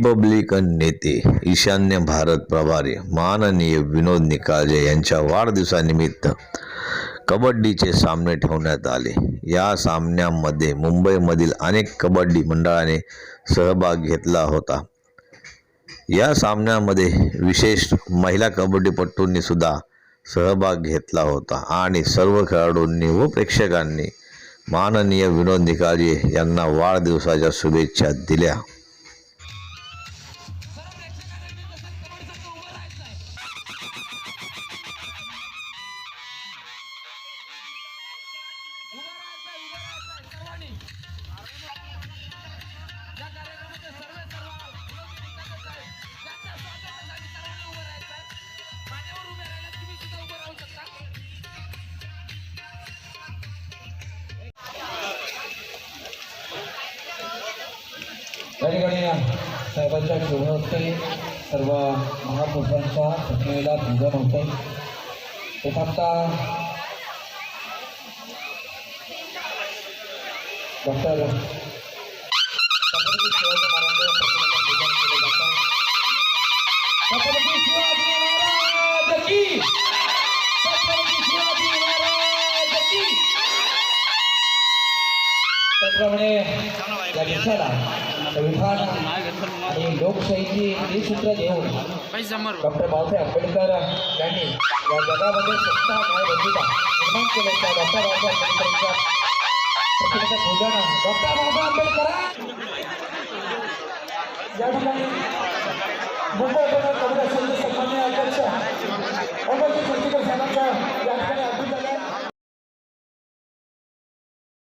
Republican नेते ईशान्य भारत प्रभारी माननीय विनोद निकाळजे यांच्या वाढदिवसानिमित्त कबड्डीचे सामने ठेवण्यात आले या सामन्यामध्ये मुंबईमधील अनेक कबड्डी मंडळाने सहभाग घेतला होता या सामन्यामध्ये विशेष महिला कबड्डीपटूंनी सुद्धा सहभाग घेतला होता आणि सर्व खेळाडूंनी व प्रेक्षकांनी माननीय विनोद निकाळजे यांना वाढदिवसाच्या शुभेच्छा दिल्या या ठिकाणी साहेबांच्या शुभहस्ते सर्व महापुरुषांच्या प्रतिमेला पूजन होते प्रथमतः डॉक्टर Thank you. त्याचप्रमाणे या देशाला संविधान आणि लोकशाहीची त्रिसूत्र देऊन डॉक्टर बाबासाहेब आंबेडकर यांनी या जगामध्ये सत्ता न्याय बंधुता निर्माण केलं त्या डॉक्टर बाबासाहेब आंबेडकरांच्या प्रतिमेचं पूजन डॉक्टर बाबासाहेब आंबेडकर या ठिकाणी मुंबई उपनगर संघ सन्मान्य